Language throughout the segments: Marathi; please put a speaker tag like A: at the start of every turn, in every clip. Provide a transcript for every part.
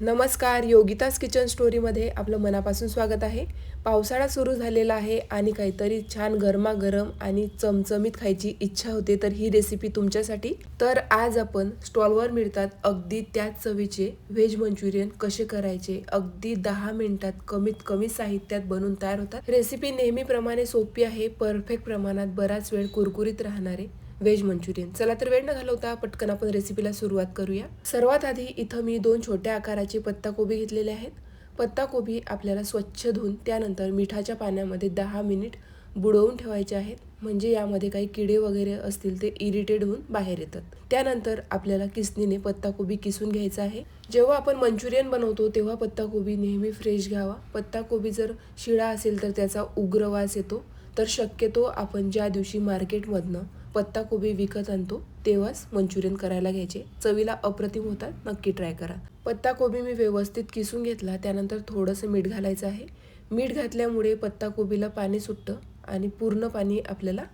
A: नमस्कार योगितास किचन स्टोरीमध्ये आपलं मनापासून स्वागत आहे. पावसाळा सुरू झालेला आहे आणि काहीतरी छान गरमागरम आणि चमचमीत खायची इच्छा होते तर ही रेसिपी तुमच्यासाठी. तर आज आपण स्टॉलवर मिळतात अगदी त्याच चवीचे व्हेज मंचुरियन कसे करायचे? अगदी दहा मिनिटात कमीत कमी साहित्यात बनवून तयार होतात. रेसिपी नेहमीप्रमाणे सोपी आहे परफेक्ट प्रमाणात बराच वेळ कुरकुरीत राहणारे. Veg manchurian. चला तर वेळ न घालवता पटकन आपण रेसिपीला सुरुवात करूया. सर्वात आधी इथं मी दोन छोट्या आकाराचे पत्ताकोबी घेतलेले आहेत. पत्ताकोबी आपल्याला स्वच्छ धुवून त्यानंतर मिठाच्या पाण्यामध्ये दहा मिनिट बुडवून ठेवायचे आहेत. म्हणजे यामध्ये काही किडे वगैरे असतील ते इरिटेड होऊन बाहेर येतात. त्यानंतर आपल्याला किसनीने पत्ताकोबी किसून घ्यायचा आहे. जेव्हा आपण मंचुरियन बनवतो तेव्हा पत्ताकोबी नेहमी फ्रेश घ्यावा. पत्ताकोबी जर शिळा असेल तर त्याचा उग्र वास येतो. तर शक्यतो आपण ज्या दिवशी मार्केटमधनं पत्ताकोबी विकत आणतो तेव्हाच मंचुरियन करायला घ्यायचे. चवीला अप्रतिम होतात नक्की ट्राय करा. पत्ताकोबी मी व्यवस्थित किसून घेतला त्यानंतर थोडंसं मीठ घालायचं आहे. मीठ घातल्यामुळे पत्ताकोबीला पाणी सुटतं आणि पूर्ण पाणी आपल्याला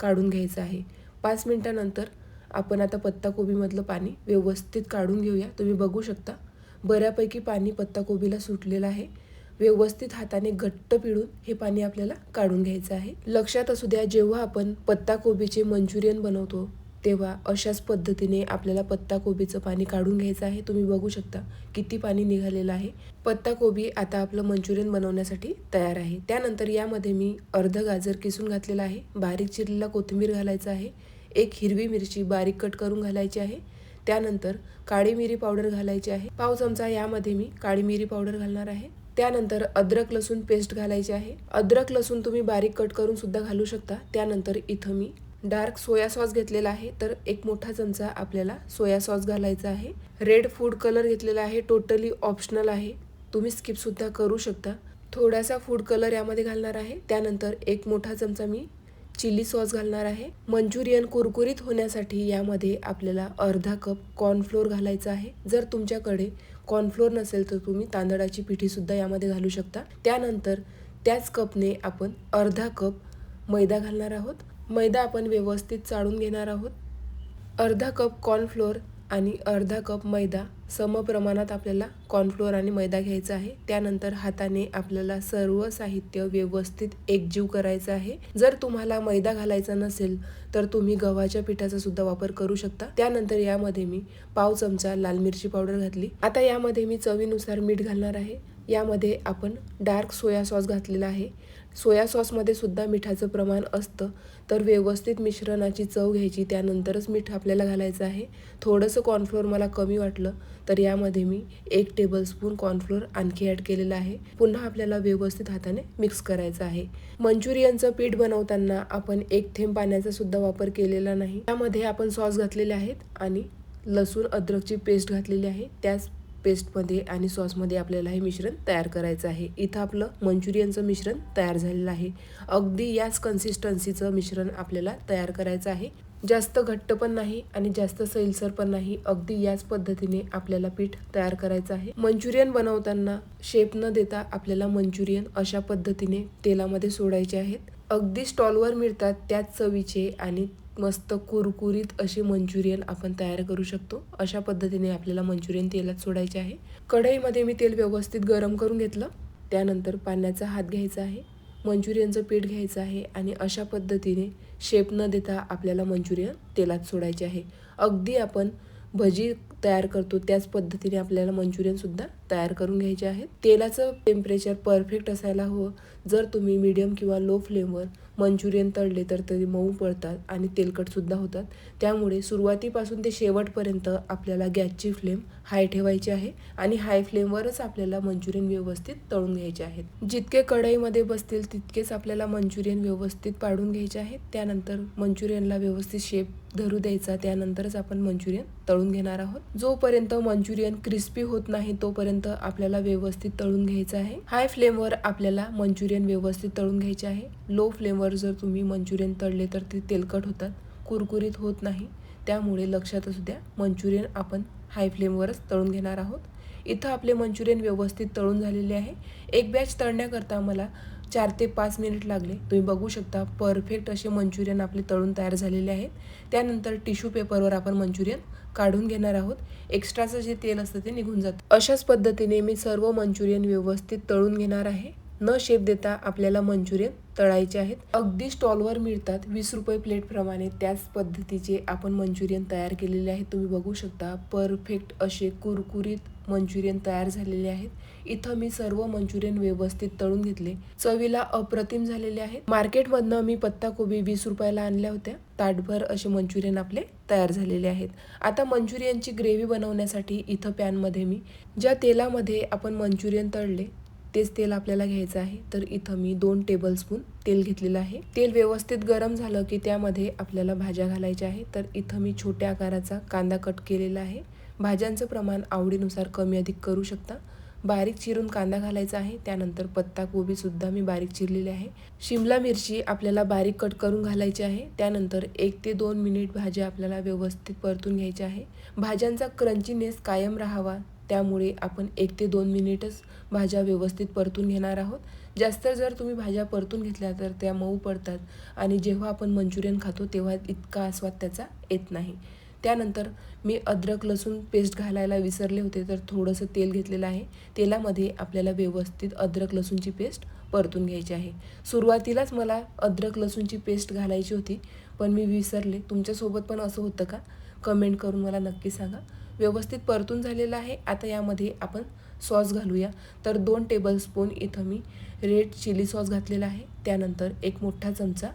A: काढून घ्यायचं आहे. पाच मिनटानंतर आपण आता पत्ताकोबीमधलं पाणी व्यवस्थित काढून घेऊया. तुम्ही बघू शकता बऱ्यापैकी पाणी पत्ताकोबीला सुटलेलं आहे. व्यवस्थित हाताने घट्ट पिळून हे पाणी आपल्याला काढून घ्यायचं आहे. लक्षात असू द्या जेव्हा आपण पत्ताकोबीचे मंचुरियन बनवतो तेव्हा अशाच पद्धतीने आपल्याला पत्ताकोबीचं पाणी काढून घ्यायचं आहे. तुम्ही बघू शकता किती पाणी निघालेलं आहे. पत्ताकोबी आता आपलं मंचुरियन बनवण्यासाठी तयार आहे. त्यानंतर यामध्ये मी अर्ध गाजर किसून घातलेलं आहे. बारीक चिरलेला कोथिंबीर घालायचं आहे. एक हिरवी मिरची बारीक कट करून घालायची आहे. त्यानंतर काळी मिरी पावडर घालायची आहे. पाव चमचा यामध्ये मी काळी मिरी पावडर घालणार आहे. त्यानंतर अद्रक लसूण पेस्ट घालायची आहे. अद्रक लसूण तुम्ही बारीक कट करून सुद्धा घालू शकता. त्यानंतर इथं मी डार्क सोया सॉस घेतलेला आहे. तर एक मोठा चमचा आपल्याला सोया सॉस घालायचा आहे. रेड फूड कलर घेतलेला आहे. टोटली ऑप्शनल आहे. तुम्ही स्किपसुद्धा करू शकता. थोडासा फूड कलर यामध्ये घालणार आहे. त्यानंतर एक मोठा चमचा मी चिली सॉस घालणार आहे. मंचुरियन कुरकुरीत होण्यासाठी यामध्ये आपल्याला अर्धा कप कॉर्नफ्लोअर घालायचा आहे. जर तुमच्याकडे कॉर्नफ्लोअर नसेल तर तुम्ही तांदळाची पिठीसुद्धा यामध्ये घालू शकता. त्यानंतर त्याच कपने आपण अर्धा कप मैदा घालणार आहोत. मैदा आपण व्यवस्थित चाळून घेणार आहोत. अर्धा कप कॉर्नफ्लोअर आणि अर्धा कप मैदा सम प्रमाणात आपल्याला कॉर्नफ्लोअर आणि मैदा घ्यायचा आहे. त्यानंतर हाताने आपल्याला सर्व साहित्य व्यवस्थित एकजीव करायचं आहे. जर तुम्हाला मैदा घालायचा नसेल तर तुम्ही गव्हाच्या पिठाचा सुद्धा वापर करू शकता. त्यानंतर यामध्ये मी पाव चमचा लाल मिरची पावडर घातली. आता यामध्ये मी चवीनुसार मीठ घालणार आहे. यामध्ये आपण डार्क सोया सॉस घातलेला आहे. सोया सॉसमध्ये सुद्धा मिठाचं प्रमाण असतं. तर व्यवस्थित मिश्रणाची चव घ्यायची. त्यानंतरच मीठ आपल्याला घालायचं आहे. थोडंसं कॉर्नफ्लोअर मला कमी वाटलं तर यामध्ये मी एक टेबलस्पून कॉर्नफ्लोअर आणखी ॲड केलेलं आहे. पुन्हा आपल्याला व्यवस्थित हाताने मिक्स करायचं आहे. मंचुरियनचं पीठ बनवताना आपण एक थेंब पाण्याचा सुद्धा वापर केलेला नाही. त्यामध्ये आपण सॉस घातलेले आहेत आणि लसूण अद्रकची पेस्ट घातलेली आहे. त्याच पेस्टमध्ये आणि सॉसमध्ये आपल्याला हे मिश्रण तयार करायचं आहे. इथं आपलं मंचुरियनचं मिश्रण तयार झालेलं आहे. अगदी याच कन्सिस्टन्सीचं मिश्रण आपल्याला तयार करायचं आहे. जास्त घट्ट पण नाही आणि जास्त सैलसर पण नाही. अगदी याच पद्धतीने आपल्याला पीठ तयार करायचं आहे. मंचुरियन बनवताना शेप न देता आपल्याला मंचुरियन अशा पद्धतीने तेलामध्ये सोडायचे आहेत. अगदी स्टॉलवर मिळतात त्याच चवीचे आणि मस्त कुरकुरीत असे मंचुरियन आपण तयार करू शकतो. अशा पद्धतीने आपल्याला मंचुरियन तेलात सोडायचे आहे. कढईमध्ये मी तेल व्यवस्थित गरम करून घेतलं. त्यानंतर पाण्याचा हात घ्यायचा आहे. मंचुरियनचं पीठ घ्यायचं आहे आणि अशा पद्धतीने शेप न देता आपल्याला मंचुरियन तेलात सोडायचे आहे. अगदी आपण भजी तयार करतो त्याच पद्धतीने आपल्याला मंचुरियनसुद्धा तयार करून घ्यायचे आहे. तेलाचं टेम्परेचर परफेक्ट असायला हवं. जर तुम्ही मीडियम किंवा लो फ्लेमवर मंचुरियन तळले तर ते मऊ पडतात आणि तेलकटसुद्धा होतात. त्यामुळे सुरुवातीपासून ते शेवटपर्यंत आपल्याला गॅसची फ्लेम हाय ठेवायची आहे आणि हाय फ्लेमवरच आपल्याला मंचुरियन व्यवस्थित तळून घ्यायचे आहेत. जितके कढईमध्ये बसतील तितकेच आपल्याला मंचुरियन व्यवस्थित पाडून घ्यायचे आहेत. त्यानंतर मंचुरियनला व्यवस्थित शेप धरू द्यायचा. त्यानंतरच आपण मंचुरियन तळून घेणार आहोत. जोपर्यंत मंचुरियन क्रिस्पी होत नाही तोपर्यंत आपल्याला व्यवस्थित तळून घ्यायचं आहे. हाय फ्लेमवर आपल्याला मंचुरियन व्यवस्थित तळून घ्यायचे आहे. लो फ्लेमवर जर तुम्ही मंचुरियन तळले तर ते तेलकट होतात कुरकुरीत होत नाही. त्यामुळे लक्षात असू द्या मंचुरियन आपण हाय फ्लेमवरच तळून घेणार आहोत. इथं आपले मंचुरियन व्यवस्थित तळून झालेले आहे. एक बॅच तळण्याकरता मला चार ते पाच मिनिट लागले. तुम्ही बघू शकता परफेक्ट असे मंचुरियन आपले तळून तयार झालेले आहेत. त्यानंतर टिश्यू पेपरवर आपण मंचुरियन काढून घेणार आहोत. एक्स्ट्राचं जे तेल असतं ते निघून जातं. अशाच पद्धतीने मी सर्व मंचुरियन व्यवस्थित तळून घेणार आहे. न शेप देता आपल्याला मंचुरियन तळायचे आहेत. अगदी स्टॉलवर मिळतात वीस रुपये प्लेटप्रमाणे त्याच पद्धतीचे आपण मंचुरियन तयार केलेले आहेत. तुम्ही बघू शकता परफेक्ट असे कुरकुरीत मंचुरियन तयार झालेले आहेत. इथं मी सर्व मंचुरियन व्यवस्थित तळून घेतले. चवीला अप्रतिम झालेले आहेत. मार्केटमधनं मी पत्ता कोबी वीस रुपयाला आणल्या होत्या. ताटभर असे मंचुरियन आपले तयार झालेले आहेत. आता मंचुरियनची ग्रेव्ही बनवण्यासाठी इथं पॅनमध्ये मी ज्या तेलामध्ये आपण मंचुरियन तळले तेच तेल आपल्याला घ्यायचं आहे. तर इथं मी दोन टेबलस्पून तेल घेतलेलं आहे. तेल व्यवस्थित गरम झालं की त्यामध्ये आपल्याला भाज्या घालायच्या आहे तर इथं मी छोट्या आकाराचा कांदा कट केलेला आहे. भाज्यांचं प्रमाण आवडीनुसार कमी अधिक करू शकता. बारीक चिरून कांदा घालायचा आहे. त्यानंतर पत्ता कोबीसुद्धा मी बारीक चिरलेली आहे. शिमला मिरची आपल्याला बारीक कट करून घालायची आहे. त्यानंतर एक ते दोन मिनिट भाज्या आपल्याला व्यवस्थित परतून घ्यायच्या आहे. भाज्यांचा क्रंचीनेस कायम राहावा. त्यामुळे आपण एक ते दोन मिनिटच भाज्या व्यवस्थित परतून घेणार आहोत. जास्त जर तुम्ही भाज्या परतून घेतल्या तर त्या मऊ पडतात आणि जेव्हा आपण मंचुरियन खातो तेव्हा इतका आस्वाद त्याचा येत नाही. त्यानंतर मी अद्रक लसूण पेस्ट घालायला विसरले होते तर थोडंसं तेल घेतलेलं आहे. तेलामध्ये आपल्याला व्यवस्थित अद्रक लसूणची पेस्ट परतून घ्यायची आहे. सुरुवातीलाच मला अद्रक लसूणची पेस्ट घालायची होती. पण मी विसरले. तुमच्यासोबत पण असं होतं का? कमेंट करून मला नक्की सांगा. व्यवस्थित परतून झालेलं आहे. आता यामध्ये आपण सॉस घालूया. तर दोन टेबलस्पून इथं मी रेड चिली सॉस घातलेला आहे. त्यानंतर एक मोठा चमचा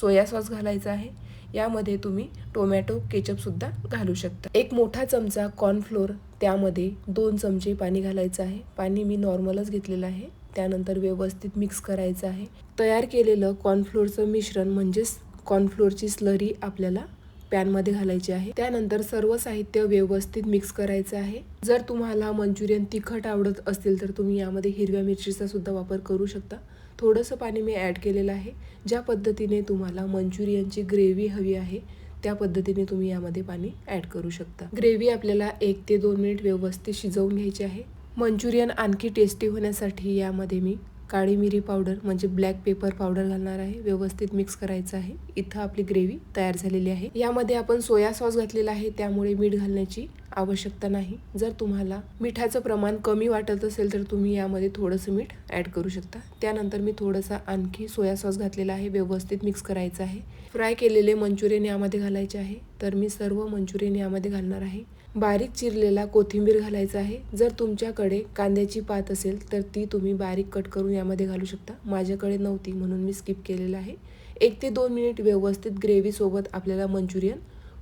A: सोया सॉस घालायचा आहे. यामध्ये तुम्ही टोमॅटो केचपसुद्धा घालू शकता. एक मोठा चमचा कॉर्नफ्लोअर त्यामध्ये दोन चमचे पाणी घालायचं आहे. पाणी मी नॉर्मलच घेतलेलं आहे. त्यानंतर व्यवस्थित मिक्स करायचं आहे. तयार केलेलं कॉर्नफ्लोअरचं मिश्रण म्हणजेच कॉर्नफ्लोअरची स्लरी आपल्याला पॅनमध्ये घालायची आहे. त्यानंतर सर्व साहित्य व्यवस्थित मिक्स करायचं आहे. जर तुम्हाला मंचुरियन तिखट आवडत असतील तर तुम्ही यामध्ये हिरव्या मिरचीचा सुद्धा वापर करू शकता. थोडंसं पाणी मी ॲड केलेलं आहे. ज्या पद्धतीने तुम्हाला मंचुरियनची ग्रेव्ही हवी आहे त्या पद्धतीने तुम्ही यामध्ये पाणी ॲड करू शकता. ग्रेव्ही आपल्याला एक ते दोन मिनिट व्यवस्थित शिजवून घ्यायची आहे. मंचुरियन आणखी टेस्टी होण्यासाठी यामध्ये मी काळी मिरी पावडर म्हणजे ब्लॅक पेपर पावडर घालणार आहे व्यवस्थित मिक्स करायचं आहे. इथं आपली ग्रेव्ही तयार झालेली आहे. यामध्ये आपण सोया सॉस घातलेला आहे त्यामुळे मीठ घालण्याची आवश्यकता नाही. जर तुम्हाला मिठाचं प्रमाण कमी वाटत असेल तर तुम्ही यामध्ये थोडंसं मीठ ॲड करू शकता. त्यानंतर मी थोडंसं आणखी सोया सॉस घातलेला आहे व्यवस्थित मिक्स करायचं आहे. फ्राय केलेले मंचुरियन यामध्ये घालायचे आहे. तर मी सर्व मंचुरियन यामध्ये घालणार आहे. बारीक चिरलेला कोथिंबीर घालायचा आहे. जर तुमच्याकडे कांद्याची पात असेल तर ती तुम्ही बारीक कट करून यामध्ये घालू शकता. माझ्याकडे नव्हती म्हणून मी स्किप केलेलं आहे. एक ते दोन मिनिट व्यवस्थित ग्रेव्हीसोबत आपल्याला मंचुरियन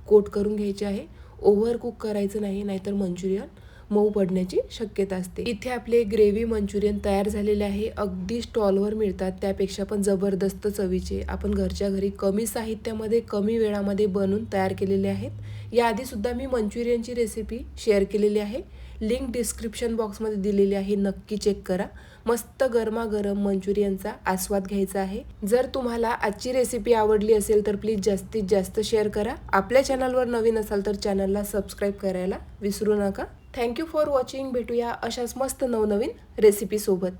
A: कोट करून घ्यायचे आहे. ओव्हर कुक करायचं नाही नाहीतर मंचुरियन. मऊ पडण्याची शक्यता असते. इथे आपले ग्रेव्ही मंचुरियन तयार झालेले आहे. अगदी स्टॉलवर मिळतात. त्यापेक्षा पण जबरदस्त चवीचे. आपण घरच्या घरी कमी साहित्यामध्ये कमी वेळामध्ये बनवून तयार केलेले आहेत. याआधीसुद्धा मी मंचुरियनची रेसिपी शेअर केलेली आहे. लिंक डिस्क्रिप्शन बॉक्समध्ये दिलेली आहे. नक्की चेक करा. मस्त गरमागरम मंचुरियनचा आस्वाद घ्यायचा आहे. जर तुम्हाला आजची रेसिपी आवडली असेल तर प्लीज जास्तीत जास्त शेअर करा. आपल्या चॅनलवर नवीन असाल तर चॅनलला सबस्क्राईब करायला विसरू नका. थँक्यू फॉर वॉचिंग भेटूया अशाच मस्त नवनवीन रेसिपीसोबत